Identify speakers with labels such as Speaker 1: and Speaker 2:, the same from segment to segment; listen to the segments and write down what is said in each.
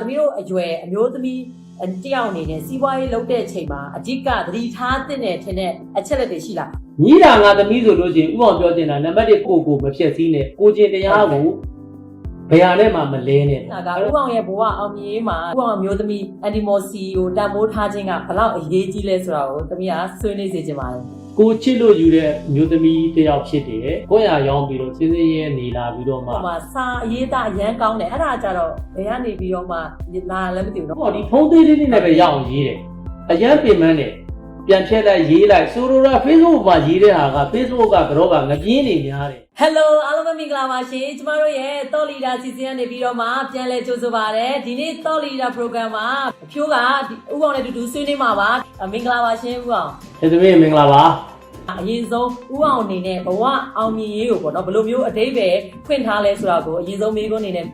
Speaker 1: သမီးတို့အရွယ်အမျိုးသမီးအတယောက်အနေနဲ့စီးပွားရေးလုပ်တဲ့အချိန်မှာအဓိကသတိထားသင့်တယ်ထင်တဲ့အချက်လက်တွေရှိလား
Speaker 2: ညီးတာငါသမီးဆိုလို့ရှိရင်ဥပအောင်ပြောချင်တာနံပါတ်1ကိုကိုမဖြစ်စည်းနဲ့ကိုကျင်တရားကိုဘယ်ဟာနဲ့မှမလဲနဲ့
Speaker 1: ဒါကဥအောင်ရဲ့ဘဝအောင်မြင်ရေးမှာဥအောင်အမျိုးသမီးအန်တီမော်စီကိုတန်ဖိုးထားခြင်းကဘလောက်အရေးကြီးလဲဆိုတာကိုသမီးကဆွေးနွေးစေချင်ပါတယ်
Speaker 2: ကိုချစ်လို့ယူတဲ့မျိုးသမီးတစ်ယောက်ဖြစ်တယ်ကိုရရောင်းပြီးတော့စင်းစင်းရဲနေလာပြီးတော့မှ
Speaker 1: ဟိုမှာစာအရေးသားအရန်ကောင်းတယ်အဲ့ဒါကြတော့ဘယ်ကနေပြီးတော့မှလာလည်းမသိဘူးနော်
Speaker 2: ဟောဒီဖုန်းသေးလေးလေးနဲ့ပဲရအောင်ရေးတယ်အရန်ပင်မန်းတယ် ပြန်ဖြတ်လိုက်ရေးလိုက်ဆိုလိုတာ Facebook မှာရေးတဲ့ဟာက Facebook ကကတော့ကငပြင်းနေများတယ်
Speaker 1: ဟယ်လိုအားလုံးပဲမင်္ဂလာပါရှင်ကျမတို့ရဲ့တော်လီဒါစီစဉ်ကနေပြီးတော့မှပြန်လဲကြိုဆိုပါရစေဒီနေ့တော်လီဒါ program မှာအဖြိုးကဒီဥအောင်နဲ့အတူတူဆွေးနွေးမှာပါအမင်္ဂလာပါရှင်ဥအောင်
Speaker 2: အဲသမီးမင်္ဂလာပါ
Speaker 1: အရင်ဆုံးဥအောင်အနေနဲ့ဘဝအောင်မြင်ရေးကိုပေါ့နော်ဘယ်လိုမျိုးအတိတ်ပဲဖွင့်ထားလဲဆိုတာကိုအရင်ဆုံးမိကုန်းအနေနဲ့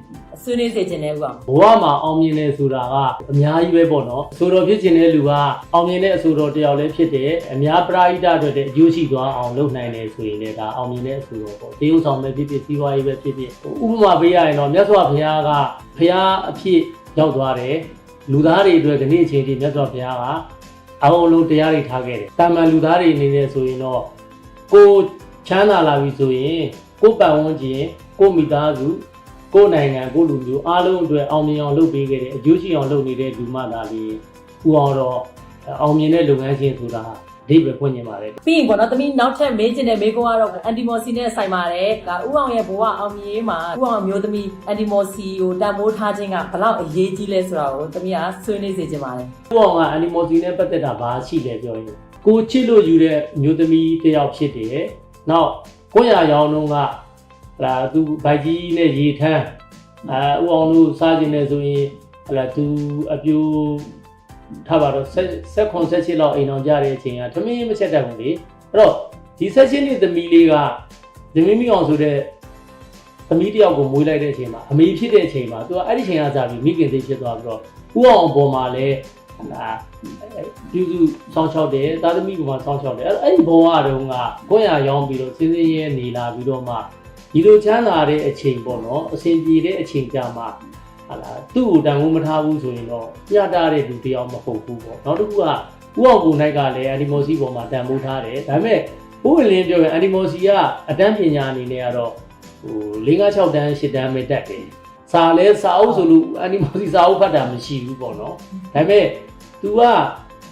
Speaker 1: ဆွေးနွေးစေချင်တယ်ဥအောင်
Speaker 2: ဘဝမှာအောင်မြင်တယ်ဆိုတာကအများကြီးပဲပေါ့နော်အဆိုတော်ဖြစ်ခြင်းတဲ့လူကအောင်မြင်တဲ့အဆိုတော်တစ်ယောက်လည်းဖြစ်တယ်အများပရိဒတ်အတွက်အကျိုးရှိသွားအောင်လုပ်နိုင်တယ်ဆိုရင်လည်းဒါအောင်မြင်တဲ့အဆိုတော်ပေါ့တေးဥဆောင်ပဲဖြစ်ဖြစ်စီးပွားရေးပဲဖြစ်ဖြစ်ဥပမာပေးရရင်တော့မြတ်စွာဘုရားကဘုရားအဖြစ်ရောက်သွားတယ်လူသားတွေအတွက်ဒီနေ့အချိန်ထိမြတ်စွာဘုရားကအအောင်လုံးတရားတွေထားခဲ့တယ်တာမန်လူသားတွေအနေနဲ့ဆိုရင်တော့ကိုချမ်းသာလာပြီဆိုရင်ကိုပတ်ဝန်းကျင်ကိုမိသားစု ကိုယ်နိုင်ငံကိုယ်လူမျိုးအားလုံးအတွက်အောင်မြင်အောင်လုပ်ပေးခဲ့တဲ့အကျိုးရှိအောင်လုပ်နေတဲ့လူမှသာလေဥအောင်တော့အောင်မြင်တဲ့လုပ်ငန်းရှင်ဆိုတာအဓိပ္ပာယ်ဖွင့်နေပါတယ်
Speaker 1: ပြီးရင်ပေါ့နော်သမီးနောက်ထပ်မေးချင်တဲ့မေးခွန်းကတော့အန်တီမော်စီနဲ့ဆိုင်ပါတယ်ဒါဥအောင်ရဲ့ဘဝအောင်မြင်ရေးမှာဥအောင်အမျိုးသမီးအန်တီမော်စီကိုတန်ဖိုးထားခြင်းကဘလောက်အရေးကြီးလဲဆိုတာကိုသမီးကဆွေးနွေးစေချင်ပါတယ်
Speaker 2: ဥအောင်ကအနီမော်စီနဲ့ပတ်သက်တာဘာရှိလဲပြောရင်ကိုချစ်လို့ယူတဲ့မျိုးသမီးတစ်ယောက်ဖြစ်တယ်။နောက်ကိုရရောင်းတော့က ဟာသူဗိုက်ကြီးနဲ့ရေထမ်းအဲဥအောင်တို့စားခြင်းနဲ့ဆိုရင်ဟလာသူအပြူထားပါတော့ဆက်ခွန်ဆက်ချစ်လောက်အိမ်အောင်ကြတဲ့အချိန်ကသမင်းမချက်တတ်ဘူးလေအဲ့တော့ဒီဆက်ချင်းနှစ်သမီးလေးကသမီးမိအောင်ဆိုတဲ့သမီးတစ်ယောက်ကိုမွေးလိုက်တဲ့အချိန်မှာအမေဖြစ်တဲ့အချိန်မှာသူကအဲ့ဒီချိန်ကစပြီးမိခင်စိတ်ဖြစ်သွားပြီးတော့ဥအောင်အပေါ်မှာလည်းဟာပြုစုစောင့်ရှောက်တယ်သားသမီးကမှစောင့်ရှောက်တယ်အဲ့အဲ့ဒီဘဝတုန်းကကိုယ့်ရရောင်းပြီးတော့စင်းစင်းရဲနေလာပြီးတော့မှ ဒီလိုချမ်းသာတဲ့အချိန်ပေါ့နော်အစဉ်ပြေတဲ့အချိန်ကြမှာဟာလာသူ့ကိုတန်ဖိုးမထားဘူးဆိုရင်တော့ပြတာတဲ့လူတစ်ယောက်မဟုတ်ဘူးပေါ့နောက်တစ်ခုကဥအောင်ကိုနိုင်ကလည်းအန်ဒီမိုစီပေါ်မှာတန်ဖိုးထားတယ်ဒါပေမဲ့ဘိုးဝင်လင်းပြောရင်အန်ဒီမိုစီကအတန်းပညာအနေနဲ့ကတော့ဟို၄၅6တန်း10တန်းပဲတက်တယ်စာလဲစာအုပ်ဆိုလို့အန်ဒီမိုစီစာအုပ်ဖတ်တာမရှိဘူးပေါ့နော်ဒါပေမဲ့ तू က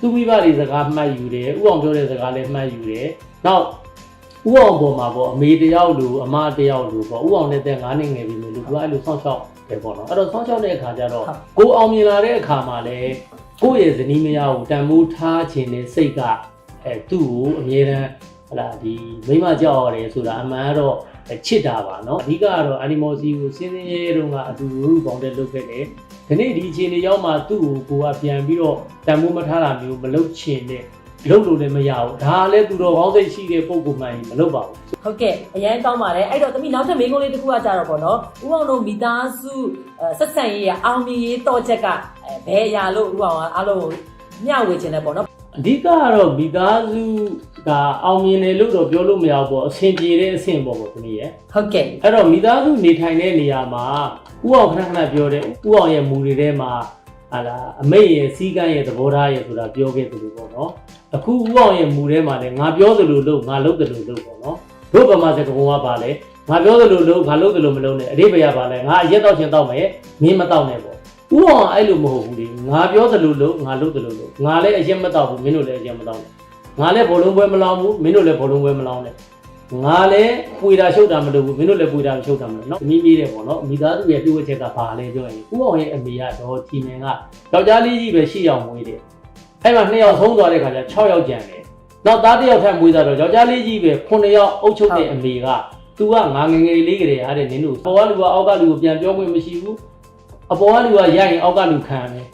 Speaker 2: သူ့မိဘတွေစကားမှတ်ယူတယ်ဥအောင်ပြောတဲ့စကားလည်းမှတ်ယူတယ်နောက် ဥအောင်ပေါ်မှာပေါ့အမေတယောက်လူအမတယောက်လူပေါ့ဥအောင်နဲ့တဲ့ငါးနှစ်ငယ်ပြီလို့လူကအဲ့လိုဆောင်းရှောက်တယ်ပေါ့နော်အဲ့တော့ဆောင်းရှောက်တဲ့အခါကျတော့ကိုအောင်မြင်လာတဲ့အခါမှာလည်းကိုယ့်ရဲ့ဇနီးမယားကိုတန်ဖိုးထားခြင်းနဲ့စိတ်ကအဲသူ့ကိုအမြဲတမ်းဟလာဒီမိမကြောက်ရတယ်ဆိုတာအမှန်တော့ချစ်တာပါနော်အဓိကကတော့ animal စီကိုစင်းစင်းရဲတုန်းကအတူတူပေါင်းတဲ့လုပ်ခဲ့တယ်ဒီနေ့ဒီအချိန်တွေရောက်မှသူ့ကိုကိုကပြန်ပြီးတော့တန်ဖိုးမထားတာမျိုးမလုပ်ချင်တဲ့ လုပ်လို့လည်းမရဘူးဒါလည်းသူတော်ကောင်းစိတ်ရှိတဲ့ပုံကူမှန်ရင်မလုပ်ပါဘူး
Speaker 1: ဟုတ်ကဲ့အရင်ကောင်းပါတယ်အဲ့တော့သမီးနောက်ထပ်မေးခွန်းလေးတစ်ခုကကြတော့ပေါ့နော်ဥအောင်တို့မိသားစုအဲဆက်ဆံရေးရအောင်မြင်ရေးတော့ချက်ကအဲဘယ်အရာလို့ဥအောင်ကအားလုံးကိုမျှဝေခြင်းလဲပေါ့နော်
Speaker 2: အဓိကကတော့မိသားစုကအောင်မြင်တယ်လို့တော့ပြောလို့မရဘူးပေါ့အဆင်ပြေတဲ့အဆင့်ပေါ့ပေါ့သမီးရဲ့
Speaker 1: ဟုတ်ကဲ့
Speaker 2: အဲ့တော့မိသားစုနေထိုင်တဲ့နေရာမှာဥအောင်ခဏခဏပြောတယ်ဥအောင်ရဲ့မူတွေထဲမှာဟာလာအမိတ်ရဲ့စီကန်းရဲ့သဘောထားရဲ့ဆိုတာပြောခဲ့သလိုပေါ့နော် အခုဥအောင်ရဲ့မူထဲမှာလည်းငါပြောသလိုလုပ်ငါလုပ်သလိုလုပ်ပေါ့နော်တို့ဗမာစကားပုံကပါလဲငါပြောသလိုလုပ်ငါလုပ်သလိုမလုပ်နဲ့အတိပ္ပယ်ပါလဲငါအရက်တော့ချင်းတော့မယ်မင်းမတော့နဲ့ပေါ့ဥအောင်ကအဲ့လိုမဟုတ်ဘူးလေငါပြောသလိုလုပ်ငါလုပ်သလိုလုပ်ငါလည်းအရက်မတော့ဘူးမင်းတို့လည်းအရက်မတော့နဲ့ငါလည်းဘောလုံးပွဲမလောင်းဘူးမင်းတို့လည်းဘောလုံးပွဲမလောင်းနဲ့ငါလည်းပွေတာရှုပ်တာမလုပ်ဘူးမင်းတို့လည်းပွေတာရှုပ်တာမလုပ်နော်မိမိတဲ့ပေါ့နော်မိသားစုရဲ့ပြုဝတ်ချက်ကဘာလဲပြောရင်ဥအောင်ရဲ့အမေကတော့ချီမင်ကယောက်ျားလေးကြီးပဲ၈ယောက်မွေးတယ် အဲ့မှာ2ယောက်ဆုံးသွားတဲ့ခါကျ6ယောက်ကျန်တယ်နောက်သားတစ်ယောက်ထပ်မွေးတာတော့ယောက်ျားလေးကြီးပဲ9ယောက်အုပ်ချုပ်တဲ့အမေက तू ကငါငယ်ငယ်လေးကလေးအားတဲ့နင်းတို့ပေါ်ကလူကအောက်ကလူကိုပြန်ပြောခွင့်မရှိဘူးအပေါ်ကလူကရိုက်ရင်အောက်ကလူခံတယ်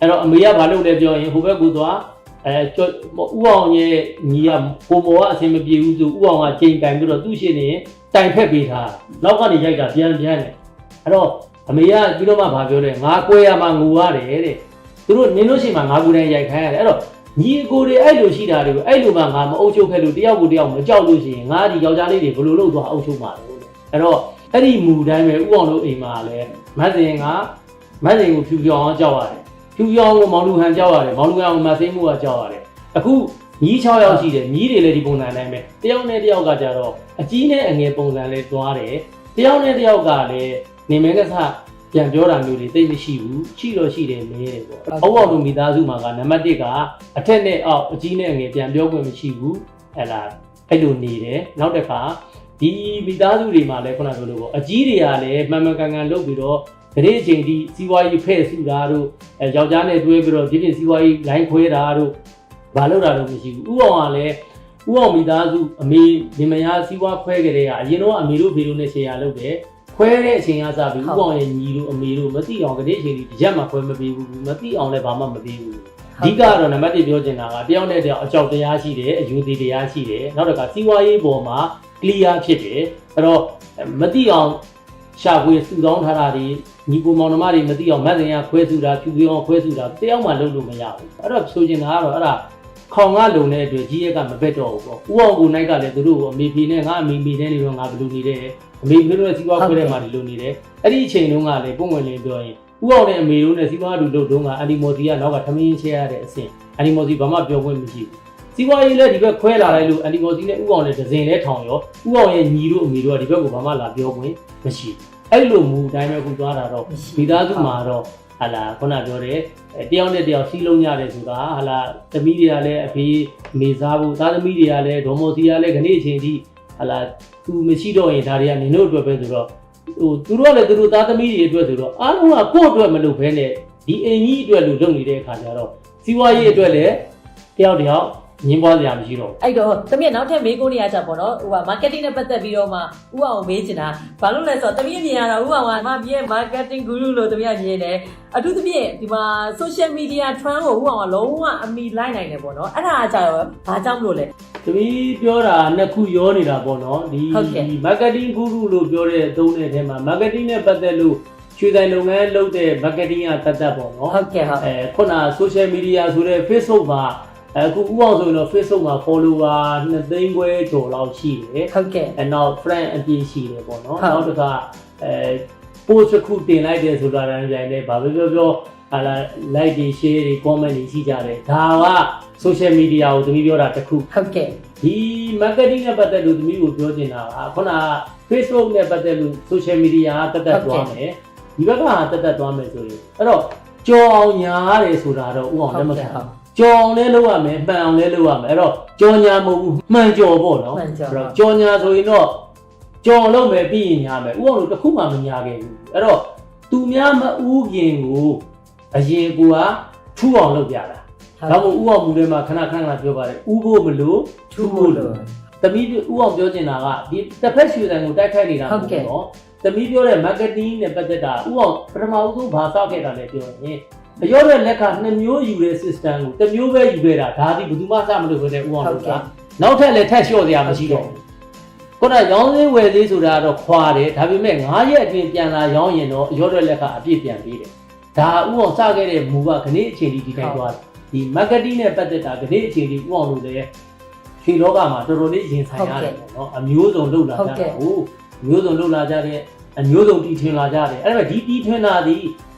Speaker 2: အဲ့တော့အမေကဘာလုပ်လဲပြောရင်ဟိုဘက်ကသွားအဲကျော်ဥအောင်ရဲ့ညီကပုံပေါ်ကအဆင်မပြေဘူးဆိုဥအောင်ကချိန်ကန်ပြီးတော့သူ့ရှင်နေတိုင်ဖက်ပေးထားနောက်ကနေရိုက်တာပြန်ပြန်တယ်အဲ့တော့အမေကပြီးတော့မှဗာပြောတယ်ငါကွဲရမှာငူရတယ်တဲ့ သူတို့နင်းလို့ရှိမှငါကူတိုင်းရိုက်ခိုင်းရတယ်အဲ့တော့ညီအကိုတွေအဲ့လိုရှိတာတွေကိုအဲ့လိုမှငါမအုပ်ချုပ်ခဲ့လို့တယောက်ကိုတယောက်မကြောက်လို့ရှိရင်ငါဒီယောက်ျားလေးတွေဘယ်လိုလုပ်သွားအုပ်ချုပ်မှာလဲအဲ့တော့အဲ့ဒီမူတိုင်းပဲဥအောင်တို့အိမ်မှာလည်းမတ်စင်ကမတ်စင်ကိုဖြူပြောင်းအောင်ကြောက်ရတယ်ဖြူပြောင်းကိုမောင်လူဟန်ကြောက်ရတယ်မောင်လူဟန်ကိုမသိမှုကကြောက်ရတယ်အခုညီး6ယောက်ရှိတယ်ညီးတွေလည်းဒီပုံစံတိုင်းပဲတယောက်နဲ့တယောက်ကကြတော့အကြီးနဲ့အငယ်ပုံစံလေးတွားတယ်တယောက်နဲ့တယောက်ကလည်းနေမဲကစား ပြန်ပြောတာမျိုးတွေသိမရှိဘူးရှိတော့ရှိတယ်လဲတယ်ပေါ့အဘောက်လူမိသားစုမှာကနံပါတ်1ကအထက်နဲ့အောက်အကြီးနဲ့အငယ်ပြန်ပြောခွင့်မရှိဘူးဟဲ့လားအဲ့လိုနေတယ်နောက်တစ်ခါဒီမိသားစုတွေမှာလည်းခုနကပြောလို့ပေါ့အကြီးတွေကလည်းမှန်မှန်ကန်ကန်လုပ်ပြီးတော့ကလေးအချိန်ဒီစီးပွားရေးဖဲ့စုတာတို့အဲယောက်ျားနဲ့တွဲပြီးတော့ဒီပြင်စီးပွားရေးလိုင်းခွဲတာတို့ဘာလုပ်တာလို့မရှိဘူးဥအောင်ကလည်းဥအောင်မိသားစုအမေဒီမယားစီးပွားခွဲကြတဲ့ကအရင်တော့အမေတို့ဖေတို့နဲ့ရှယ်ယာလုပ်တယ် ခွဲတဲ့အချိန်ကစပြီးဥအောင်ရဲ့ညီတို့အမေတို့မသိအောင်ကလေးအချိန်ဒီရက်မှာခွဲမပေးဘူးမသိအောင်လည်းဘာမှမပေးဘူးအဓိကတော့နံပါတ်1ပြောချင်တာကတယောက်နဲ့တယောက်အကြောက်တရားရှိတယ်အယူသေးတရားရှိတယ်နောက်တစ်ခါစီးပွားရေးပေါ်မှာ clear ဖြစ်တယ်အဲ့တော့မတိအောင်ရှာဖွေစုဆောင်းထားတာဒီညီကိုမောင်နှမတွေမတိအောင်မတ်စင်ရခွဲစုတာဖြူပြောင်းခွဲစုတာတယောက်မှလုပ်လို့မရဘူးအဲ့တော့ဆိုချင်တာကတော့အဲ့ဒါခေါင်ကလုံတဲ့အတွက်ကြီးရက်ကမဘက်တော့ဘူးပေါ့ဥအောင်ကိုနိုင်ကလည်းသူတို့ကိုအမေဖေနဲ့ငါအမေမေနဲ့နေတော့ငါဘယ်လိုနေလဲ အမေဖေတို့နဲ့စီးပွားခွဲတဲ့မှာဒီလိုနေတယ်အဲ့ဒီအချိန်တုန်းကလည်းပုံဝင်လင်းပြောရင်ဥအောင်နဲ့အမေတို့နဲ့စီးပွားတူလုပ်တုန်းကအန်ဒီမော်စီကနောက်ကသမင်းချဲရတဲ့အဆင့်အန်ဒီမော်စီဘာမှပြောခွင့်မရှိဘူးစီးပွားရေးလည်းဒီဘက်ခွဲလာလိုက်လို့အန်ဒီမော်စီနဲ့ဥအောင်နဲ့ဒဇင်လဲထောင်ရောဥအောင်ရဲ့ညီတို့အမေတို့ကဒီဘက်ကိုဘာမှလာပြောခွင့်မရှိဘူးအဲ့လိုမူအတိုင်းပဲခုသွားတာတော့မိသားစုမှာတော့ဟာလာခုနပြောတယ်အဲတယောက်နဲ့တယောက်စီးလုံးရတယ်ဆိုတာဟာလာသမီးတွေကလည်းအဖေမေစားဖို့သားသမီးတွေကလည်းဒေါ်မော်စီကလည်းခဏအချိန်ထိ ဟာလာသူမရှိတော့ရင်ဒါတွေကနင်တို့အတွက်ပဲဆိုတော့ဟိုသူတို့ကလည်းသူတို့သားသမီးတွေအတွက်ဆိုတော့အားလုံးကကိုယ့်အတွက်မလုပ်ဘဲနဲ့ဒီအင်ကြီးအတွက်လို့လုပ်နေတဲ့အခါကျတော့စီးပွားရေးအတွက်လည်းတယောက်တယောက်ငင်းပွားစရာမရှိတော့ဘူး
Speaker 1: အဲ့တော့တမီးနောက်ထပ်မေးခွန်းနေရကြပေါ့နော်ဟိုက marketing နဲ့ပတ်သက်ပြီးတော့မှဥအောင်မေးချင်တာဘာလို့လဲဆိုတော့တမီးအမြင်ရတာဥအောင်ကမပြည့် marketing guru လို့တမီးကမြင်တယ်အထူးသဖြင့်ဒီမှာ social media trend ကိုဥအောင်ကလုံးဝအမိလိုက်နိုင်တယ်ပေါ့နော်အဲ့ဒါအကြရောဘာကြောင့်မလို့လဲ
Speaker 2: သမီးပြောတာနှစ်ခုရောနေတာပေါ့နော်ဒီ
Speaker 1: ဟုတ်ကဲ့
Speaker 2: ဒီ marketing guru လို့ပြောတဲ့အသုံးတဲ့အထဲမှာ marketing နဲ့ပတ်သက်လို့ရွှေဆိုင်လုပ်ငန်းလုပ်တဲ့ marketing ကတတ်တတ်ပေါ့နော်
Speaker 1: ဟုတ်ကဲ့ဟုတ်
Speaker 2: အဲခုန social media ဆိုတဲ့ Facebook မှာအခုဥအောင်ဆိုရင်တော့ Facebook မှာ follower 2သိန်းခွဲကျော်လောက်ရှိတယ်
Speaker 1: ဟုတ်ကဲ့
Speaker 2: အဲနောက် friend အပြည့်ရှိတယ်ပေါ့နော်
Speaker 1: ဟုတ်
Speaker 2: နောက်တစ်ခါအဲ post တစ်ခုတင်လိုက်တယ်ဆိုတာတန်းကြိုင်တယ်ဘာပဲပြောပြောဟာလာ like တွေ share တွေ comment တွေရှိကြတယ်ဒါက social media ကိုသမီးပြောတာတစ်ခု
Speaker 1: ဟုတ်ကဲ့
Speaker 2: ဒီ marketing နဲ့ပတ်သက်လို့သမီးကိုပြောချင်တာကခုနက Facebook နဲ့ပတ်သက်လို့ social media ကတက်တက်သွားမယ်ဒီဘက်ကတက်တက်သွားမယ်ဆိုရင်အဲ့တော့ကြော်အောင်ညာရတယ်ဆိုတာတော့ဥအောင်လက်မခံဘူးကြော်အောင်လဲလုပ်ရမယ်မှန်အောင်လဲလုပ်ရမယ်အဲ့တော့ကြော်ညာမဟုတ်ဘူးမှန်ကြော်ပေါ့နော်
Speaker 1: မှန်ကြော်
Speaker 2: အဲ့တော့ကြော်ညာဆိုရင်တော့ကြော်လုပ်မယ်ပြီးရင်ညာမယ်ဥအောင်လို့တစ်ခုမှမညာခဲ့ဘူးအဲ့တော့သူများမဥခင်ကိုအရင်ကထူအောင်လုပ်ပြတာ ဒါမှမဟုတ်ဥအောင်မူထဲမှာခဏခဏခဏပြောပါတယ်ဥဖို့မလို့ထူဖို့လို့တမီးဥအောင်ပြောချင်တာကဒီတစ်ဖက်ရွှေဆိုင်ကိုတိုက်ခိုက်နေတာမဟုတ်ဘူးနော်တမီးပြောတဲ့ marketing နဲ့ပတ်သက်တာဥအောင်ပထမဦးဆုံးဘာစခဲ့တာလဲပြောရင်အရောတဲ့လက်ကနှစ်မျိုးယူတဲ့ system ကိုတစ်မျိုးပဲယူခဲ့တာဒါဒီဘယ်သူမှစမလုပ်ဘဲနဲ့ဥအောင်လုပ်တာနောက်ထပ်လည်းထပ်လျှော့စရာမရှိတော့ဘူးခုနရောင်းသေးဝယ်သေးဆိုတာကတော့ခွာတယ်ဒါပေမဲ့9ရက်အတွင်းပြန်လာရောင်းရင်တော့အရောတဲ့လက်ကအပြည့်ပြန်ပေးတယ်ဒါဥအောင်စခဲ့တဲ့မူကခဏအချိန်ဒီဒီတိုင်းသွား ဒီ marketing နဲ့ပတ်သက်တာခဏအချိန်ဒီဥအောင်လို့လည်းရွှေလောကမှာတော်တော်လေးရင်ဆိုင်ရတယ်ပေါ့နော်အမျိုးစုံလုပ်လာကြတာဟုတ်အမျိုးစုံလုပ်လာကြတဲ့အမျိုးစုံတီထွင်လာကြတယ်အဲ့ဒါဒီတီထွင်တာဒီ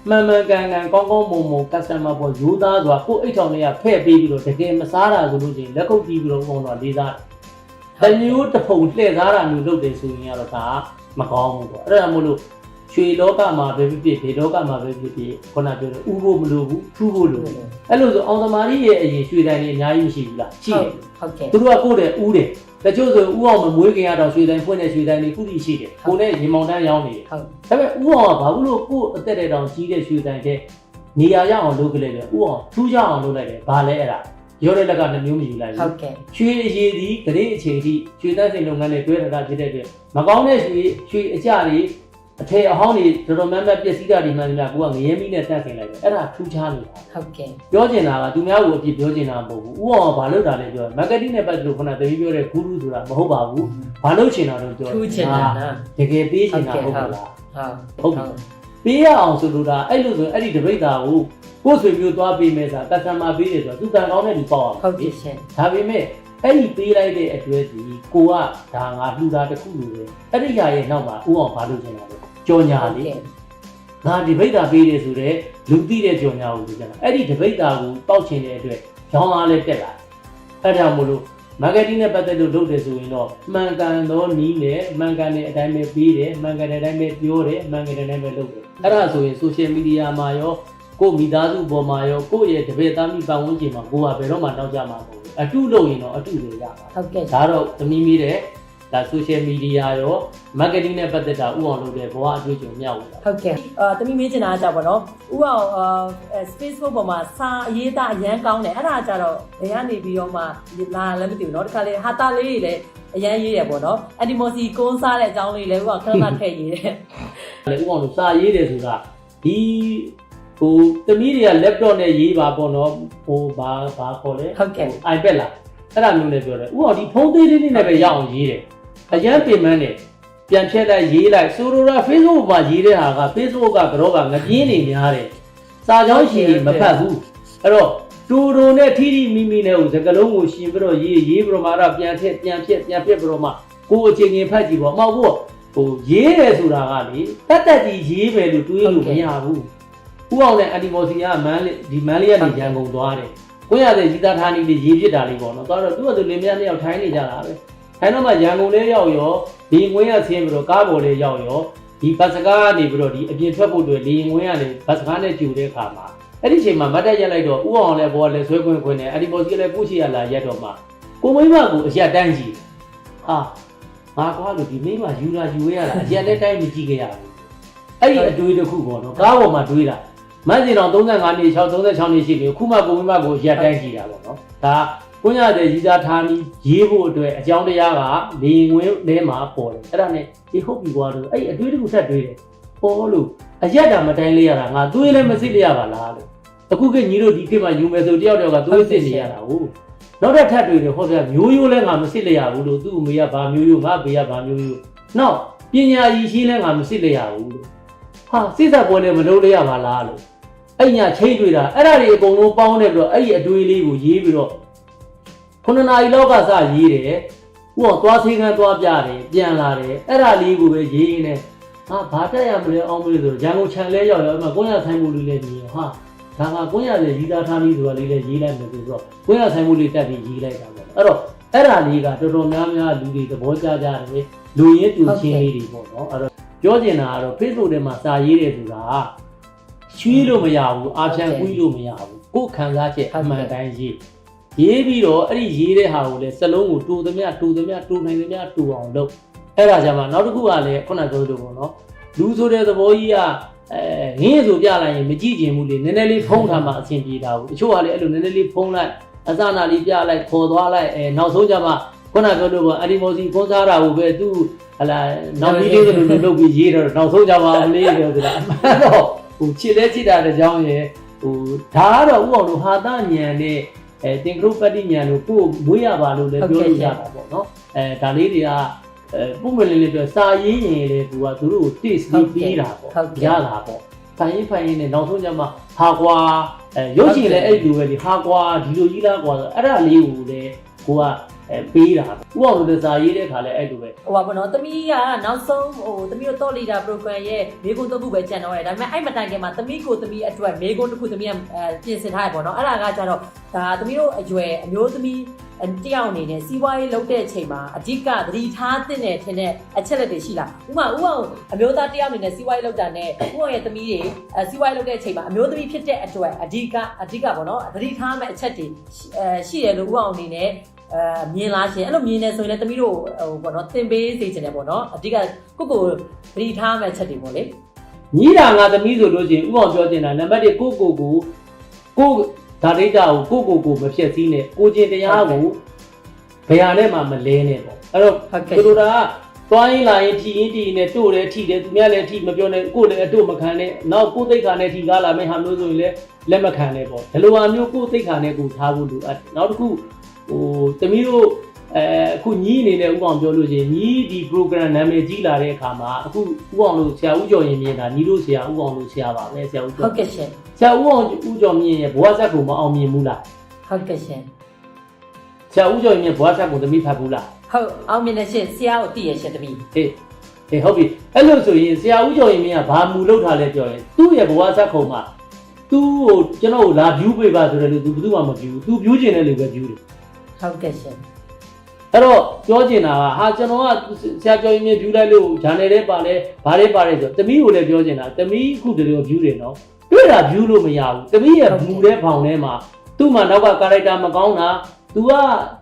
Speaker 2: မှန်မှန်ကန်ကန်ကောင်းကောင်းမွန်မွန် customer ပေါ်ယူသားစွာကိုယ့်အိတ်ထောင်လေးကဖဲ့ပေးပြီးတော့တကယ်မစားတာဆိုလို့ချင်းလက်ခုပ်တီးပြီးတော့ပုံတော့လေးစားတယ်တမျိုးတစ်ဖုံလှည့်စားတာမျိုးလုပ်တယ်ဆိုရင်ကတော့ဒါမကောင်းဘူးပေါ့အဲ့ဒါမို့လို့ ရွှေလောကမှာပဲဖြစ်ဖြစ်ဒေလောကမှာပဲဖြစ်ဖြစ်ခုနပြောတယ်ဥဖို့မလိုဘူးထူးဖို့လိုတယ်အဲ့လိုဆိုအောင်သမားကြီးရဲ့အရင်ရွှေတိုင်းတွေအများကြီးမရှိဘူးလားရှိတယ်
Speaker 1: ဟုတ်ကဲ့
Speaker 2: သူတို့ကကိုယ့်တဲ့ဥတယ်တချို့ဆိုဥအောင်မမွေးခင်ကတော့ရွှေတိုင်းဖွင့်တဲ့ရွှေတိုင်းတွေခုထိရှိတယ်ကိုယ်နဲ့ရေမောင်တန်းရောင်းနေတယ်
Speaker 1: ဟုတ်
Speaker 2: ဒါပေမဲ့ဥအောင်ကဘာလို့လို့ကိုယ့်အသက်တဲ့တောင်ကြီးတဲ့ရွှေတိုင်းတဲ့နေရာရအောင်လုပ်ကြလေလေဥအောင်ထူးခြားအောင်လုပ်လိုက်တယ်ဘာလဲအဲ့ဒါရောတဲ့လက်ကနှမျိုးမယူလိုက်
Speaker 1: ဟု
Speaker 2: ဘူး
Speaker 1: တ်ကဲ့
Speaker 2: ရွှေအရေးဒီဂရေအခြေထိရွှေသက်စင်လုပ်ငန်းနဲ့တွဲထတာဖြစ်တဲ့အတွက်မကောင်းတဲ့ရွှေရွှေအကြတွေ အထည်အဟောင်းတွေတော်တော်များများပျက်စီးတာတွေမှန်တယ်များကိုကငရဲမီးနဲ့တတ်ဆင်လိုက်တယ်အဲ့ဒါထူးခြားနေတာ
Speaker 1: ဟုတ်ကဲ့
Speaker 2: ပြောချင်တာကသူများကိုအပြစ်ပြောချင်တာမဟုတ်ဘူးဥအောင်ကဘာလုပ်တာလဲပြော marketing နဲ့ပတ်သက်လို့ခုနတတိပြောတဲ့ guru ဆိုတာမဟုတ်ပါဘူးဘာလုပ်ချင်တာတော့ပြော
Speaker 1: ထူးချင်တာနော်
Speaker 2: တကယ်ပေးချင်တာဟုတ်ပါလား
Speaker 1: ဟုတ်
Speaker 2: ဟုတ်ပြီပေးရအောင်ဆိုလို့ဒါအဲ့လိုဆိုရင်အဲ့ဒီတပိတ်တာကိုကိုယ်ဆွေမျိုးသွားပေးမယ်ဆိုတာ customer ပေးတယ်ဆိုတာသူတန်ကောင်းတဲ့လူပေါ့အောင်
Speaker 1: ဟုတ်ပြီရှင်
Speaker 2: ဒါပေမဲ့ အဲ့ဒီပေးလိုက်တဲ့အတွက်ဒီကိုကဒါငါလှူတာတစ်ခုလိုပဲအဲ့ဒီຢာရဲ့နောက်မှာဥအောင်ဘာလုပ်ချင်တာလဲကြော်ညာ
Speaker 1: ဟုတ်
Speaker 2: လေ
Speaker 1: ကဲ့
Speaker 2: ငါဒီဘိတ်တာပေးတယ်ဆိုတော့လူသိတဲ့ကြော်ညာကိုလူကြတာအဲ့ဒီဒီဘိတ်တာကိုတောက်ချင်တဲ့အတွက်ရောင်းအားလည်းတက်လာအဲ့ဒါမို့လို့ marketing နဲ့ပတ်သက်လို့လုပ်တယ်ဆိုရင်တော့မှန်ကန်သောနီးနဲ့မှန်ကန်တဲ့အတိုင်းပဲပြီးတယ်မှန်ကန်တဲ့အတိုင်းပဲပြောတယ်မှန်ကန်တဲ့အတိုင်းပဲလုပ်တယ်အဲ့ဒါဆိုရင် social media မှာရောကိုယ့်မိသားစုပေါ်မှာရောကိုယ့်ရဲ့တပည့်သားမိပတ်ဝန်းကျင်မှာကိုယ်ကဘယ်တော့မှနောက်ကျမှာမဟုတ်ဘူး အတုလုပ်ရင်တော့အတုတွေရပါ
Speaker 1: ဟုတ်ကဲ့
Speaker 2: ဒါတော့သမီးမိတဲ့ဒါ social media ရော marketing နဲ့ပတ်သက်တာဥအောင်လုပ်တဲ့ဘဝအတွေ့အကြုံမျှဝေတာ
Speaker 1: ဟုတ်ကဲ့အာတမိမေးချင်တာကကြပါတော့ဥအောင်အာ Facebook ပေါ်မှာစာအရေးသားအရန်ကောင်းတယ်အဲ့ဒါကြတော့ဘယ်ကနေပြီးတော့မှလာလည်းမသိဘူးเนาะတခါလေဟာတာလေးတွေလည်းအရန်ရေးတယ်ပေါ့နော်အန်တီမိုစီကုန်းစားတဲ့အကြောင်းလေးလည်းဥအောင်ခဏခဏထည့်ရေးတယ်
Speaker 2: လေဥအောင်လို့စာရေးတယ်ဆိုတာဒီ ဟိုသမီးတွေက laptop နဲ့ရေးပါပေါ့နော်ဟိုဘာဘာခေါ်လဲ
Speaker 1: ဟုတ်ကဲ့
Speaker 2: iPad လားအဲ့ဒါမျိုးနဲ့ပြောတယ်ဥအောင်ဒီဖုန်းသေးလေးလေးနဲ့ပဲရအောင်ရေးတယ်အရန်ပင်မန်းတယ်ပြန်ဖြတ်လိုက်ရေးလိုက်ဆိုလိုတာ Facebook မှာရေးတဲ့ဟာက Facebook ကကတော့ကငပြင်းနေများတယ်စာကြောင်းရှင်မဖတ်ဘူးအဲ့တော့တူတူနဲ့ထီထီမိမိနဲ့ဟိုစကလုံးကိုရှင်ပြီးတော့ရေးရေးပြီးတော့မှအဲ့ဒါပြန်ဖြတ်ပြန်ဖြတ်ပြန်ဖြတ်ပြီးတော့မှကိုယ်အချင်းချင်းဖတ်ကြည့်ပေါ့အမောက်ဘူးဟိုရေးတယ်ဆိုတာကလေတက်တက်ကြီးရေးမယ်လို့တွေးလို့မရဘူး ဥအောင်နဲ့အန်တီမော်စီကမန်းလေးဒီမန်းလေးကနေရန်ကုန်သွားတယ်ကိုရတဲ့ရီတာဌာနီလေးရေးပြစ်တာလေးပေါ့နော်။သွားတော့သူ့အတူလင်းမယားနှစ်ယောက်ထိုင်းနေကြတာပဲ။ထိုင်းတော့မှရန်ကုန်လေးရောက်ရောဒီငွေရဆင်းပြီးတော့ကားပေါ်လေးရောက်ရောဒီဘတ်စကားကနေပြီးတော့ဒီအပြင်ထွက်ဖို့အတွက်လေငွေကနေဘတ်စကားနဲ့ကြူတဲ့အခါမှာအဲ့ဒီအချိန်မှာမတ်တက်ရက်လိုက်တော့ဥအောင်လည်းဘောလည်းဆွဲခွင်းခွင်းနဲ့အဲ့ဒီပေါ်စီလည်းကိုရှိရလာရက်တော့မှကိုမိမကိုအရက်တန်းကြည့်ဟာငါကွာလို့ဒီမိမယူလာယူရတာအရက်လည်းတိုင်းမကြည့်ခဲ့ရဘူးအဲ့ဒီအတွေးတစ်ခုပေါ့နော်ကားပေါ်မှာတွေးတာ မန်းစီတော်35နှစ်6 36နှစ်ရှိပြီခုမှကိုမိမကိုရက်တိုင်းကြည့်တာပေါ့နော်ဒါကိုညတဲ့ရီသာဌာနီရေးဖို့အတွက်အကြောင်းတရားကလေငွေထဲမှာပေါ်တယ်အဲ့ဒါနဲ့ဒီဟုတ်ပြီကွာလို့အဲ့အတွေးတစ်ခုဆက်တွေးတယ်ပေါ်လို့အရက်တာမတိုင်းလေးရတာငါသွေးလည်းမစစ်လိုက်ရပါလားလို့အခုကညီတို့ဒီခေတ်မှာယူမယ်ဆိုတယောက်တယောက်ကသွေးစစ်နေရတာဟုတ်နောက်တစ်ထပ်တွေတယ်ဟောပြမျိုးရိုးလည်းငါမစစ်လိုက်ရဘူးလို့သူ့အမေကဗာမျိုးရိုးငါဘေးကဗာမျိုးရိုးနောက်ပညာရည်ရှိလည်းငါမစစ်လိုက်ရဘူးလို့ဟာစစ်သက်ပွဲလည်းမလုပ်လိုက်ရပါလားလို့ အဲ့ညာချိန်တွေ့တာအဲ့ဒါတွေအကုန်လုံးပေါင်းနေပြီးတော့အဲ့ဒီအတွေးလေးကိုရေးပြီးတော့ခုနှစ်နာရီလောက်ကစရေးတယ်ဥအောင်သွားသေးကန်းသွားပြတယ်ပြန်လာတယ်အဲ့ဒါလေးကိုပဲရေးရင်းနဲ့ဟာဘာတက်ရမလဲအောင်မလို့ဆိုတော့ရန်ကုန်ခြံလဲရောက်ရောအဲ့မှာကိုင်းရဆိုင်မှုလေးလည်းကြီးရောဟာဒါကကိုင်းရရဲ့ရီတာထားလေးဆိုတာလေးလည်းရေးလိုက်မယ်ဆိုတော့ကိုင်းရဆိုင်မှုလေးတက်ပြီးရေးလိုက်တာပေါ့အဲ့တော့အဲ့ဒါလေးကတော်တော်များများလူတွေသဘောကျကြတယ်လူရင်းတူချင်းလေးတွေပေါ့နော်အဲ့တော့ပြောချင်တာကတော့ Facebook ထဲမှာစာရေးတယ်ဆိုတာက ချွေးလို့မရဘူးအာဖြန်ကွီးလို့မရဘူးကိုယ်ခံစားချက်အမှန်တိုင်းရေးရေးပြီးတော့အဲ့ဒီရေးတဲ့ဟာကိုလည်းစလုံးကိုတူသမျှတူသမျှတူနိုင်သမျှတူအောင်လုပ်အဲ့ဒါကြမှာနောက်တစ်ခုကလည်းခုနကပြောလို့ပေါ့နော်လူဆိုတဲ့သဘောကြီးကအဲငင်းဆိုပြလိုက်ရင်မကြည့်ကျင်ဘူးလေနည်းနည်းလေးဖုံးထားမှအဆင်ပြေတာဘူးတချို့ကလည်းအဲ့လိုနည်းနည်းလေးဖုံးလိုက်အစနာလေးပြလိုက်ခေါ်သွားလိုက်အဲနောက်ဆုံးကြမှာခုနကပြောလို့ပေါ့အဒီမိုစီခွန်စားတာကိုပဲသူဟလာနောက်ပြီးလေးလိုလိုလုပ်ပြီးရေးတော့နောက်ဆုံးကြမှာမလေးတယ်ဆိုတာအမှန်တော့ဟို ခြေလဲခြေတာတဲ့ကြောင်းရယ်ဟိုဒါကတော့ဥအောင်လို့ဟာတညံနဲ့အဲတင်ကရုပတ္တိညံလို့ကိုယ်မွေးရပါလို့လည်းပြောလို့ရတာပေါ့နော်အဲဒါလေးတွေကအဲပုံမှန်လေးလေးပြောစာရေးရင်လေသူကသူတို့ကို taste လေးပြီးတာပေါ့ရတာပေါ့ဖိုင်ရင်ဖိုင်ရင်နဲ့နောက်ဆုံးကျမှဟာကွာအဲရုပ်ရှင်လည်းအဲ့လိုပဲဒီဟာကွာဒီလိုကြီးလားကွာဆိုအဲ့ဒါလေးကိုလည်းကိုက အဲပေးတာဥအောင်လို့စာရေးတဲ့ခါလဲအဲ့လိုပဲ
Speaker 1: ဟိုပါဘောနော်သမီးကနောက်ဆုံးဟိုသမီးတို့တော့လီဒါ program ရဲ့မေကွန်းတစ်ခုပဲကြံတော့တယ်ဒါပေမဲ့အဲ့မတိုင်ခင်မှာသမီးကိုသမီးအတွက်မေကွန်းတစ်ခုသမီးကအဲပြင်ဆင်ထားရပေါ့နော်အဲ့ဒါကကြတော့ဒါသမီးတို့အရွယ်အမျိုးသမီးတယောက်အနေနဲ့စီးပွားရေးလုပ်တဲ့အချိန်မှာအဓိကသတိထားသင့်တယ်ထင်တဲ့အချက်လက်တွေရှိလားဥပမာဥအောင်အမျိုးသားတယောက်အနေနဲ့စီးပွားရေးလုပ်တာနဲ့ဥအောင်ရဲ့သမီးတွေအဲစီးပွားရေးလုပ်တဲ့အချိန်မှာအမျိုးသမီးဖြစ်တဲ့အတွက်အဓိကအဓိကပေါ့နော်သတိထားမယ့်အချက်တွေအဲရှိတယ်လို့ဥအောင်အနေနဲ့ အဲမြင်လားရှင်အဲ့လိုမြင်နေဆိုရင်လည်းတမီးတို့ဟိုပေါ့နော်သင်ပေးစေချင်တယ်ပေါ့နော်အဓိကကိုကိုဗတိထားမဲ့ချက်တွေပေါ့လေ
Speaker 2: ညီးတာငါသမီးဆိုလို့ရှိရင်ဥအောင်ပြောချင်တာနံပါတ်1ကိုကိုကိုကိုဒါဒိတာကိုကိုကိုကိုမဖြစ်စည်းနဲ့ကိုကျင်တရားကိုဘယ်ဟာနဲ့မှမလဲနဲ့ပေါ့အဲ့တော့
Speaker 1: ဟုတ်ကဲ့
Speaker 2: သူတို့ကသွားရင်လာရင်ထီရင်ထီရင်နဲ့တို့တယ်ထီတယ်သူများလည်းထီမပြောနဲ့ကိုလည်းအတို့မခံနဲ့နောက်ကိုသိက္ခာနဲ့ထီကားလာမယ့်ဟာမျိုးဆိုရင်လည်းလက်မခံနဲ့ပေါ့ဒီလိုဟာမျိုးကိုသိက္ခာနဲ့ကိုထားဖို့လိုအပ်နောက်တစ်ခု ဟိုသမီးတို့အဲအခုညီးအနေနဲ့ဥအောင်ပြောလို့ရှိရင်ညီးဒီ program နာမည်ကြီးလာတဲ့အခါမှာအခုဥအောင်လို့ဆရာဦးကျော်ရင်မြင်တာညီတို့ဆရာဦးအောင်လို့ဆရာပါပဲဆရာဦး
Speaker 1: ဟု
Speaker 2: ကျော်
Speaker 1: တ်ကဲ့ရှင်
Speaker 2: ဆရာဦးအောင်ဦးကျော်မြင့်ရဲ့ဘဝဆက်ကိုမအောင်မြင်ဘူးလား
Speaker 1: ဟုတ်ကဲ့ရှင်
Speaker 2: ဆရာဦးကျော်ရင်မြင့်ဘဝဆက်ကိုသမီးဖတ်ဘူးလား
Speaker 1: ဟုတ်အောင်မြင်တဲ့ရှင်ဆရာကိုတည်ရရှင်တမီး
Speaker 2: ဟေးအေးဟုတ်ပြီအဲ့လိုဆိုရင်ဆရာဦးကျော်ရင်မင်းကဘာမူလောက်ထားလဲပြောရင်သူ့ရဲ့ဘဝဇက်ခုံမှာသူ့ကိုကျွန်တော်ကိုလာ view ပေးပါဆိုတယ်လို့သူဘယ်သူမှမ view ဘူးသူ view ကျင်တဲ့လူပဲ view တယ်
Speaker 1: ဟုတ်ကဲ့ရှင်
Speaker 2: အဲ့တော့ပြောချင်တာကဟာကျွန်တော်ကဆရာကျော်ရင်မြင် view လိုက်လို့ဂျာနယ်လေးပါလဲဘာလေးပါလဲဆိုတမီးကိုလည်းပြောချင်တာတမီးအခုတည်းက view တယ်နော်တွေ့တာ view လို့မရဘူးတမီးရဲ့မူတဲ့ဖောင်ထဲမှာသူ့မှာနောက်က character မကောင်းတာသူက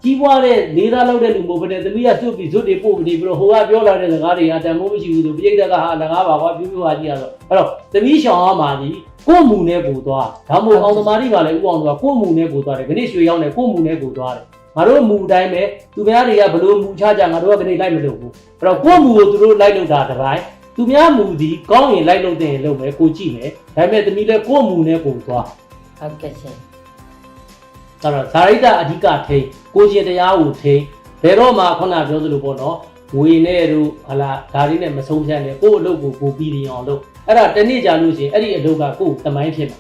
Speaker 2: ကြီးပွားတဲ့လေးသားလောက်တဲ့လူမဟုတ်ဘဲနဲ့တမီးကစွတ်ပြီးစွတ်တွေပို့ပြီးပြီးတော့ဟိုကပြောလာတဲ့စကားတွေကတန်မိုးမရှိဘူးဆိုပြိတ္တကဟာလကားပါကွာပြူပြူဟာကြီးရတော့အဲ့တော့တမီးရှောင်းရမှာဒီကိုယ့်မူနဲ့ကိုယ်သွားဒါမှမဟုတ်အောင်သမားတွေကလည်းဥအောင်တော့ကိုယ့်မူနဲ့ကိုယ်သွားတယ်ခဏရွှေရောက်နေကိုယ့်မူနဲ့ကိုယ်သွားတယ် ငါတို့မူအတိုင်းပဲသူများတွေကဘလို့မူချကြငါတို့ကကနေလိုက်မလုပ်ဘူးအဲ့တော့ကိုယ့်မူကိုသူတို့လိုက်လုပ်တာတစ်ပိုင်းသူများမူဒီကောင်းရင်လိုက်လုပ်တဲ့ရင်လုပ်မယ်ကိုကြည့်မယ်ဒါပေမဲ့တမီးလည်းကိုယ့်မူနဲ့ကိုယ်သွား
Speaker 1: ဟုတ်ကဲ့ရှင်
Speaker 2: အဲ့တော့ဇာရိတအဓိကထိန်ကိုရှင်တရားကိုထိန်ဘယ်တော့မှခုနပြောသလိုပေါ့နော်ဝေနဲ့တို့ဟလာဒါလေးနဲ့မဆုံးဖြတ်နဲ့ကိုယ့်အလုပ်ကိုကိုပြီးရင်အောင်လုပ်အဲ့ဒါတနေ့ကြာလို့ရှိရင်အဲ့ဒီအလုပ်ကကိုယ့်တမိုင်းဖြစ်မှာ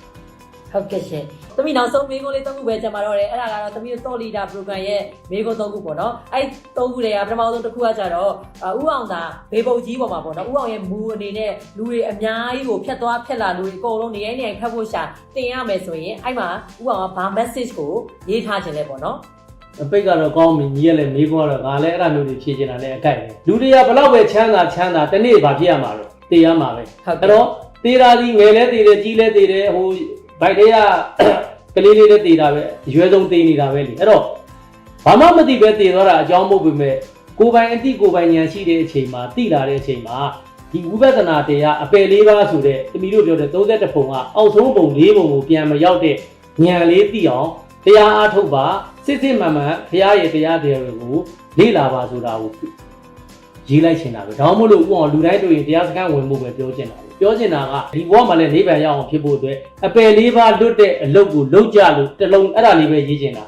Speaker 1: ဟုတ်ကဲ့ရှင် သမီးနောက်ဆုံးမေးခွန်းလေးသုံးခုပဲကျွန်မတော့တယ်အဲ့ဒါကတော့သမီးတို့ leader program ရဲ့မေးခွန်းသုံးခုပေါ့နော်အဲ့သုံးခုတွေကပထမဆုံးတစ်ခုကကြတော့ဥအောင်သာဘေးပုတ်ကြီးပေါ်မှာပေါ့နော်ဥအောင်ရဲ့မူအနေနဲ့လူတွေအများကြီးကိုဖြတ်သွားဖြတ်လာလူတွေအကုန်လုံးနေရာနေရာခတ်ဖို့ရှာတင်ရမယ်ဆိုရင်အဲ့မှာဥအောင်ကဘာ message ကိုရေးထားခြင်းလဲပေါ့နော်
Speaker 2: အပိတ်ကတော့ကောင်းပြီညီရလည်းမေးခွန်းတော့ငါလည်းအဲ့ဒါမျိုးတွေဖြေချင်တာလည်းအကြိုက်ပဲလူတွေကဘလောက်ပဲချမ်းသာချမ်းသာတနေ့ဘာဖြစ်ရမှာလဲတည်ရမှာပဲ
Speaker 1: ဟုတ်
Speaker 2: အဲ့
Speaker 1: ကဲ့
Speaker 2: တော့တည်တာဒီငယ်လဲတည်တယ်ကြီးလဲတည်တယ်ဟို ဘိုက်တွေကကလေးလေးလည်းတည်တာပဲအရွယ်ဆုံးတည်နေတာပဲလေအဲ့တော့ဘာမှမသိပဲတည်သွားတာအကြောင်းမဟုတ်ပေမဲ့ကိုယ်ပိုင်အတိကိုယ်ပိုင်ဉာဏ်ရှိတဲ့အချိန်မှာတည်လာတဲ့အချိန်မှာဒီဝိပဿနာတရားအပယ်လေးပါးဆိုတဲ့တမီတို့ပြောတဲ့31ပုံကအောက်ဆုံးပုံ၄ပုံကိုပြန်မရောက်တဲ့ဉာဏ်လေးသိအောင်တရားအားထုတ်ပါစစ်စစ်မှန်မှန်ဘုရားရဲ့တရားတရားတွေကိုလေ့လာပါဆိုတာကို ရေးလိုက်ချင်တာပဲဒါမှမဟုတ်လို့ဥအောင်လူတိုင်းတို့ရင်တရားစခန်းဝင်မှုပဲပြောချင်တာပဲပြောချင်တာကဒီဘဝမှာလည်းနိဗ္ဗာန်ရောက်အောင်ဖြစ်ဖို့အတွက်အပယ်လေးပါးလွတ်တဲ့အလုပ်ကိုလုပ်ကြလို့တစ်လုံးအဲ့ဒါလေးပဲရေးချင်တာ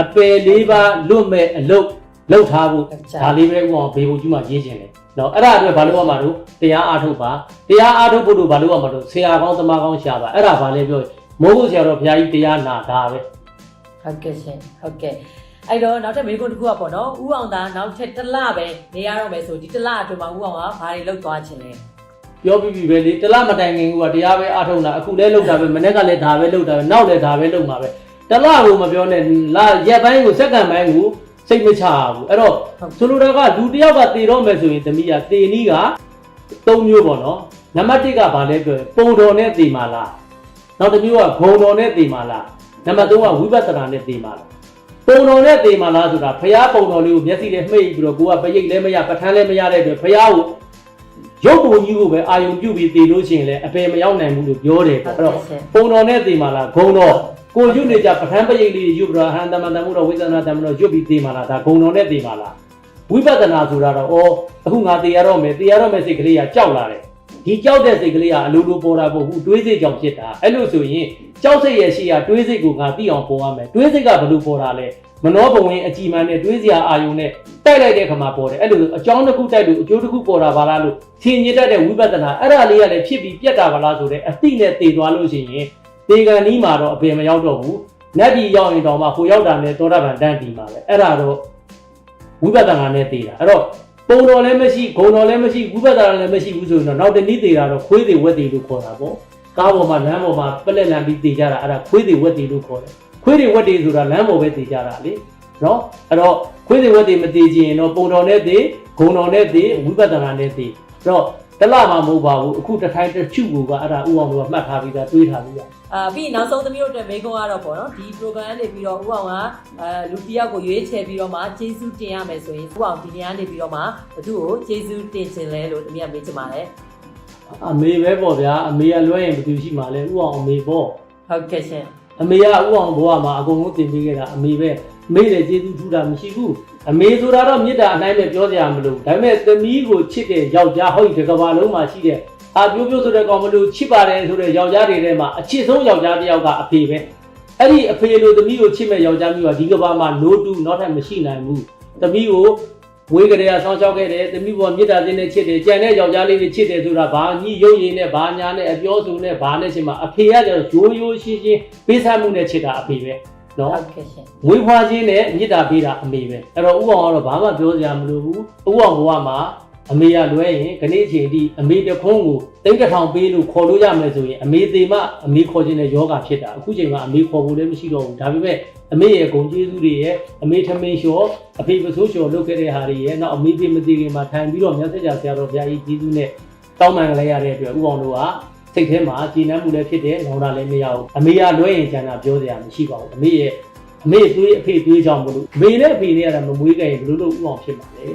Speaker 2: အပယ်လေးပါးလွတ်မဲ့အလုပ်လုပ်ထားဖို့ဒါလေးပဲဥအောင်ဘေဘုံကြီးမှရေးခြင်းလေနော်အဲ့ဒါအတွက်ဘာလို့ရမှာတို့တရားအားထုတ်ပါတရားအားထုတ်ဖို့တို့ဘာလို့ရမှာတို့ဆရာကောင်းသမားကောင်းရှာပါအဲ့ဒါဘာလဲပြောမိုးဖို့ဆရာတော်ဘုရားကြီးတရားနာတာပဲ
Speaker 1: ဟုတ်ကဲ့ရှင်ဟုတ်ကဲ့ အဲ့တော့နောက်ထပ်မေးခွန်းတစ်ခုကပေါ့နော်ဥအောင်သာနောက်ထပ်တစ်လပဲနေရတော့မယ်ဆိုဒီတစ်လအတွင်းမှာဥအောင်ကဘာတွေလုပ်သွားခြင်းလဲ
Speaker 2: ပြောပြီးပြီပဲလေတလားမတိုင်ခင်ကတရားပဲအားထုတ်တာအခုလဲလုပ်တာပဲမနေ့ကလည်းဒါပဲလုပ်တာပဲနောက်လည်းဒါပဲလုပ်မှာပဲတလားကိုမပြောနဲ့လာရက်ပိုင်းကိုစက္ကန့်ပိုင်းကိုစိတ်မချဘူးအဲ့တော့ဆိုလိုတာကလူတစ်ယောက်ကတည်တော့မယ်ဆိုရင်တမီးကတည်နည်းက၃မျိုးပေါ့နော်နံပါတ်၁ကဘာလဲပြောရင်ပုံတော်နဲ့တည်မာလားနောက်တစ်မျိုးကဂုံတော်နဲ့တည်မာလားနံပါတ်3ကဝိပဿနာနဲ့တည်မာလား ပုံတော်နဲ့တည်မာလားဆိုတာဖျားပုံတော်လေးကိုမျက်စိနဲ့မှိတ်ပြီးတော့ကိုကပရိတ်လည်းမရပဋ္ဌာန်းလည်းမရတဲ့အတွက်ဖျားကိုရုပ်ပုံကြီးကိုပဲအာယုံပြုတ်ပြီးတည်လို့ရှိရင်လည်းအပယ်မရောက်နိုင်ဘူးလို့ပြောတယ်ပေါ့အဲ့တော့ပုံတော်နဲ့တည်မာလားဂုံတော်ကိုရွတ်နေကြပဋ္ဌာန်းပရိတ်လေးရွတ်ပြီးတော့ဟန်တမန်တမှုတော်ဝိသနာတမန်တော်ရွတ်ပြီးတည်မာလားဒါဂုံတော်နဲ့တည်မာလားဝိပဿနာဆိုတာတော့ဩအခုငါတည်ရတော့မယ်တည်ရတော့မယ်စိတ်ကလေးကကြောက်လာတယ်ဒီကြောက်တဲ့စိတ်ကလေးကအလိုလိုပေါ်တာပေါ့ဟုတ်တွေးစိတ်ကြောင့်ဖြစ်တာအဲ့လိုဆိုရင် ကြောက်စိတ်ရဲ့ရှိရတွေးစိတ်ကိုငါသိအောင်ပေါ်ရမယ်တွေးစိတ်ကဘယ်လိုပေါ်တာလဲမနှောဘဝင်အကြည်မှန်နဲ့တွေးစရာအာယုံနဲ့တိုက်လိုက်တဲ့ခါမှာပေါ်တယ်အဲ့လိုဆိုအကြောင်းတစ်ခုတိုက်လို့အကျိုးတစ်ခုပေါ်တာပါလားလို့ထင်မြင်တတ်တဲ့ဝိပဿနာအဲ့ဒါလေးကလည်းဖြစ်ပြီးပြတ်တာပါလားဆိုတဲ့အသိနဲ့တည်သွားလို့ရှိရင်တေကန်နီးမှာတော့အပင်မရောက်တော့ဘူးနတ်ပြည်ရောက်ရင်တော့မှဟိုရောက်တာနဲ့သောတာပန်တန်းတည်မှာပဲအဲ့ဒါတော့ဝိပဿနာနဲ့တည်တာအဲ့တော့ပုံတော်လည်းမရှိဂုံတော်လည်းမရှိဝိပဿနာလည်းမရှိဘူးဆိုရင်တော့နောက်တနည်းသေးတာတော့ခွေးသေးဝက်သေးလို့ခေါ်တာပေါ့ ကားပေါ်မှာလမ်းပေါ်မှာပလက်လန်ပြီးတည်ကြတာအဲ့ဒါခွေးသေးဝက်သေးလို့ခေါ်တယ်ခွေးသေးဝက်သေးဆိုတာလမ်းပေါ်ပဲတည်ကြတာလေနော်အဲ့တော့ခွေးသေးဝက်သေးမတည်ခြင်းရင်တော့ပုံတော်နဲ့တည်ဂုံတော်နဲ့တည်ဝိပဿနာနဲ့တည်အဲ့တော့တလမှာမဟုတ်ပါဘူးအခုတစ်ထိုင်တစ်ချုပ်ကအဲ့ဒါဥအောင်တို့ကမှတ်ထားပြီးသားတွေးထားပြီးသား
Speaker 1: အာပြီးရင်နောက်ဆုံးသမီးတို့အတွက်မေးခွန်းကတော့ပေါ့နော်ဒီ program ကနေပြီးတော့ဥအောင်ကအဲလူတစ်ယောက်ကိုရွေးချယ်ပြီးတော့မှကျေးဇူးတင်ရမယ်ဆိုရင်ဥအောင်ဒီနေရာနေပြီးတော့မှဘသူ့ကိုကျေးဇူးတင်ခြင်းလဲလို့သမီးကမေးချင်ပါတယ်
Speaker 2: အမေပဲပေါ့ဗျာအမေကလွှဲရင်ဘယ်သူရှိမှလဲဥအောင်အမေပေါ့
Speaker 1: ဟုတ်ကဲ့ရှင်
Speaker 2: အမေကဥအောင်ဘဝမှာအကုန်လုံးတင်ပေးခဲ့တာအမေပဲအမေလည်းကျေးဇူးထူးတာမရှိဘူးအမေဆိုတာတော့မေတ္တာအနိုင်ပဲပြောစရာမလိုဘူးဒါပေမဲ့သမီးကိုချစ်တဲ့ယောက်ျားဟုတ်ဒီကမ္ဘာလုံးမှာရှိတဲ့အာပြိုးပြိုးဆိုတဲ့ကောင်မလို့ချစ်ပါတယ်ဆိုတဲ့ယောက်ျားတွေထဲမှာအချစ်ဆုံးယောက်ျားတစ်ယောက်ကအဖေပဲအဲ့ဒီအဖေလိုသမီးကိုချစ်မဲ့ယောက်ျားမျိုးကဒီကမ္ဘာမှာ no to နောက်ထပ်မရှိနိုင်ဘူးသမီးကို ဝေးကလေးကဆောင်းချောက်ခဲ့တယ်သမီးပေါ်မေတ္တာစင်းနဲ့ချစ်တယ်ကြံတဲ့ယောက်ျားလေးတွေချစ်တယ်ဆိုတာဘာညှိရုပ်ရည်နဲ့ဘာညာနဲ့အပြောဆိုနဲ့ဘာနဲ့ရှင်မှာအဖေကကျတော့ရိုးရိုးရှင်းရှင်းပေးဆပ်မှုနဲ့ချစ်တာအဖေပဲနော်
Speaker 1: ဟုတ်ကဲ့ရှင်
Speaker 2: မွေးဖွားခြင်းနဲ့မေတ္တာပေးတာအမေပဲအဲ့တော့ဥအောင်ကတော့ဘာမှပြောစရာမလိုဘူးဥအောင်ဘဝမှာအမေကလွဲရင်ခနေ့အချိန်အထိအမေတစ်ခွန်းကိုတိတ်တစ်ထောင်ပေးလို့ခေါ်လို့ရမယ်ဆိုရင်အမေသေးမှအမေခေါ်ခြင်းနဲ့ယောဂဖြစ်တာအခုချိန်မှာအမေခေါ်ဖို့လည်းမရှိတော့ဘူးဒါပေမဲ့အမေရဲ့ဂုံကျေးဇူးတွေရဲ့အမေထမင်းလျှော်အဖေပစိုးလျှော်လုပ်ခဲ့တဲ့ဟာတွေရဲ့နောက်အမေဖေမသေးခင်မှာထိုင်ပြီးတော့မြတ်ဆက်ကြဆရာတော်ဘုရားကြီးကျေးဇူးနဲ့တောင်းပန်ကြရတဲ့အတွက်ဥအောင်တို့ကစိတ်ထဲမှာကြည်နမ်းမှုလည်းဖြစ်တယ်လောင်တာလည်းမရဘူးအမေကလွဲရင်ကျန်တာပြောစရာမရှိပါဘူးအမေရဲ့အမေသွေးအဖေသွေးကြောင့်မလို့အမေနဲ့အဖေနဲ့ကလည်းမမွေးကြရင်ဘယ်လိုလုပ်ဥအောင်ဖြစ်မှာလဲ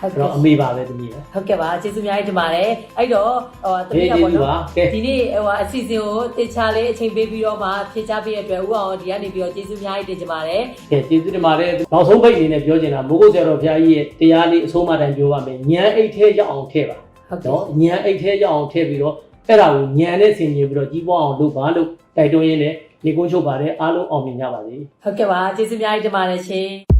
Speaker 1: ဟုတ်
Speaker 2: အဲ့
Speaker 1: ကဲ့
Speaker 2: တော့အမေပါပဲတမီးရ
Speaker 1: ဟုတ်ကဲ့ပါကျေးဇူးများကြီးတင်ပါတယ်အဲ့တော့ဟိုတ
Speaker 2: ဟေး
Speaker 1: မီးက
Speaker 2: ကျေး
Speaker 1: ပေါ့
Speaker 2: ဇူး
Speaker 1: နော်
Speaker 2: ပါကဲ
Speaker 1: ဒီနေ့ဟိုအစီအစဉ်ကိုတေချာလေးအချိန်ပေးပြီးတော့မှဖြည့်ချပေးရတဲ့အတွက်ဦးအောင်ဒီကနေပြီးတော့ကျေးဇူးများကြီးတင်ကြပါတယ်
Speaker 2: ကဲကျေးဇူးတင်ပါတယ်နောက်ဆုံးပိတ်အနေနဲ့ပြောချင်တာမိုးကုတ်ဆရာတော်ဘုရားကြီးရဲ့တရားလေးအဆုံးအမတိုင်းပြောပါမယ်ဉာဏ်အိတ်ထဲရောက်အောင်ထည့်ပါ
Speaker 1: ဟုတ်ကဲ့
Speaker 2: နော်ဉာဏ်အိတ်ထဲရောက်အောင်ထည့်ပြီးတော့အဲ့ဒါကိုဉာဏ်နဲ့ဆင်ခြင်ပြီးတော့ကြီးပွားအောင်လုပ်ပါလို့တိုက်တွန်းရင်းနဲ့နေကုန်းချုပ်ပါတယ်အားလုံးအောင်မြင်ကြပါစေ
Speaker 1: ဟုတ်ကဲ့ပါကျေးဇူးများကြီးတင်ပါတယ်ရှင်